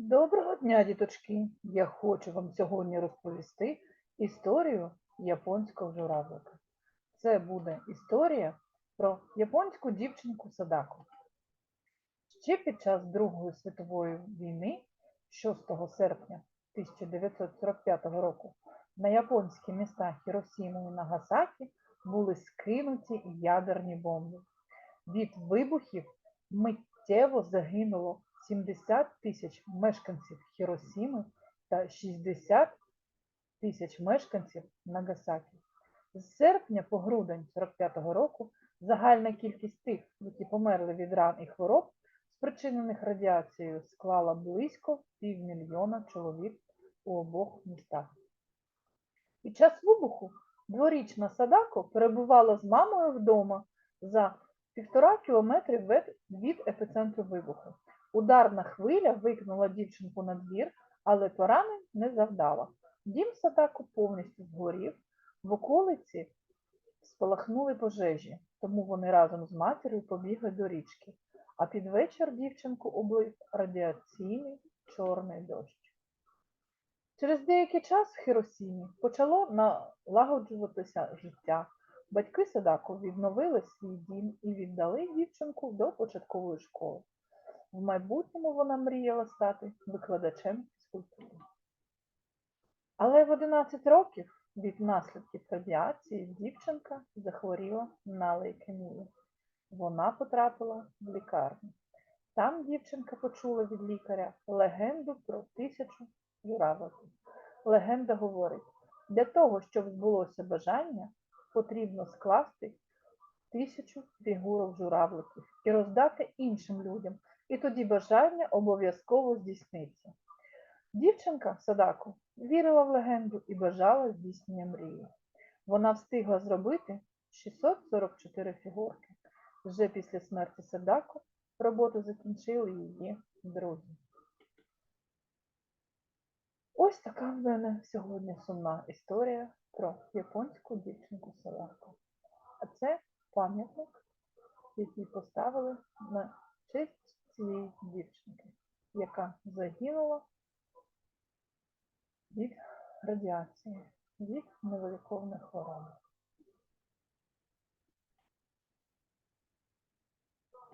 Доброго дня, діточки! Я хочу вам сьогодні розповісти історію японського журавлика. Це буде історія про японську дівчинку Садаку. Ще під час Другої світової війни, 6 серпня 1945 року, на японські міста Хіросіму і Нагасакі були скинуті ядерні бомби. Від вибухів миттєво загинуло 70 тисяч мешканців Хіросіми та 60 тисяч мешканців Нагасакі. З серпня по грудень 45-го року загальна кількість тих, які померли від ран і хвороб, спричинених радіацією, склала близько півмільйона чоловік у обох містах. Під час вибуху дворічна Садако перебувала з мамою вдома за півтора кілометри від- епіцентру вибуху. Ударна хвиля викинула дівчинку на двір, але поранень не завдала. Дім Садако повністю згорів, в околиці спалахнули пожежі, тому вони разом з матір'ю побігли до річки, а під вечір дівчинку облив радіаційний чорний дощ. Через деякий час в Хіросімі почало налагоджуватися життя. Батьки Садако відновили свій дім і віддали дівчинку до початкової школи. В майбутньому вона мріяла стати викладачем фізкультури. Але в 11 років від наслідків радіації дівчинка захворіла на лейкемію. Вона потрапила в лікарню. Там дівчинка почула від лікаря легенду про тисячу журавликів. Легенда говорить, для того, щоб збулося бажання, потрібно скласти тисячу фігурок журавликів і роздати іншим людям, і тоді бажання обов'язково здійсниться. Дівчинка Садако вірила в легенду і бажала здійснення мрії. Вона встигла зробити 644 фігурки. Вже після смерті Садако роботу закінчили її друзі. Ось така в мене сьогодні сумна історія про японську дівчинку Садако. А це пам'ятник, який поставили на радіації, від невиліковних хвороб.